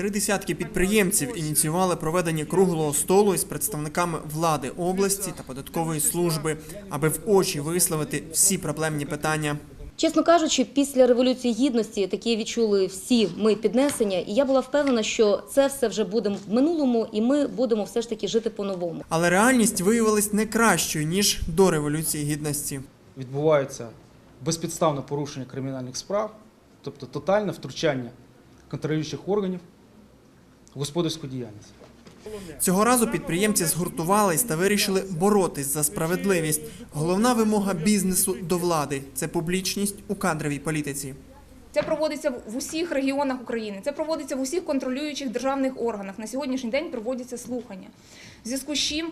Три десятки підприємців ініціювали проведення круглого столу із представниками влади області та податкової служби, аби в очі висловити всі проблемні питання. Чесно кажучи, після революції гідності такі відчули всі ми піднесення, і я була впевнена, що це все вже буде в минулому, і ми будемо все ж таки жити по-новому. Але реальність виявилась не кращою ніж до революції гідності. відбувається безпідставне порушення кримінальних справ, тобто тотальне втручання контролюючих органів господарську діяльність. Цього разу підприємці згуртувались та вирішили боротись за справедливість. Головна вимога бізнесу до влади це публічність у кадровій політиці. Це проводиться в усіх регіонах України, це проводиться в усіх контролюючих державних органах. На сьогоднішній день проводяться слухання. В зв'язку з чим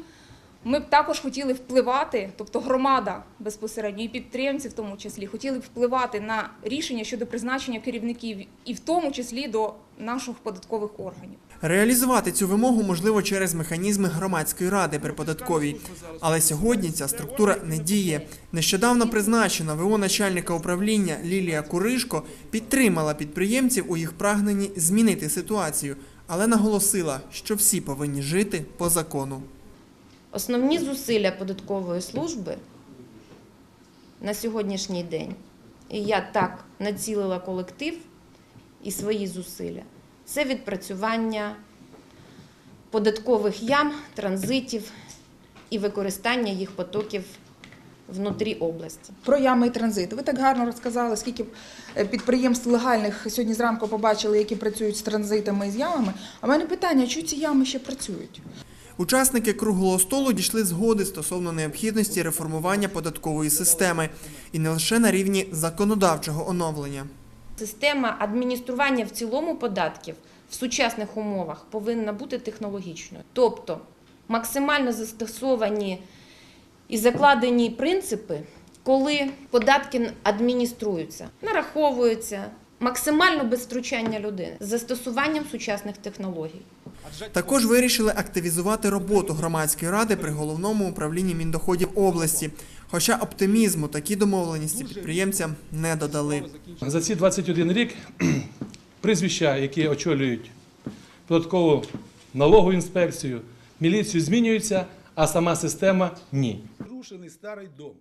ми б також хотіли впливати, тобто громада безпосередньо і підприємці в тому числі, хотіли б впливати на рішення щодо призначення керівників, і в тому числі до наших податкових органів. Реалізувати цю вимогу можливо через механізми громадської ради при податковій. Але сьогодні ця структура не діє. Нещодавно призначена ВО начальника управління Лілія Куришко підтримала підприємців у їх прагненні змінити ситуацію, але наголосила, що всі повинні жити по закону. Основні зусилля податкової служби на сьогоднішній день, і я так націлила колектив і свої зусилля, це відпрацювання податкових ям, транзитів і використання їх потоків внутрі області. Про ями і транзит. Ви так гарно розказали, скільки е, підприємств легальних сьогодні зранку побачили, які працюють з транзитами і з ямами. А в мене питання, чому ці ями ще працюють? Учасники круглого столу дійшли згоди стосовно необхідності реформування податкової системи і не лише на рівні законодавчого оновлення. Система адміністрування в цілому податків в сучасних умовах повинна бути технологічною. Тобто максимально застосовані і закладені принципи, коли податки адмініструються, нараховуються максимально без втручання людини з застосуванням сучасних технологій. Також вирішили активізувати роботу громадської ради при головному управлінні міндоходів області. Хоча оптимізму такі домовленості підприємцям не додали. За ці 21 рік прізвища, які очолюють податкову налогову інспекцію, міліцію змінюються, а сама система ні. Рушений старий дом.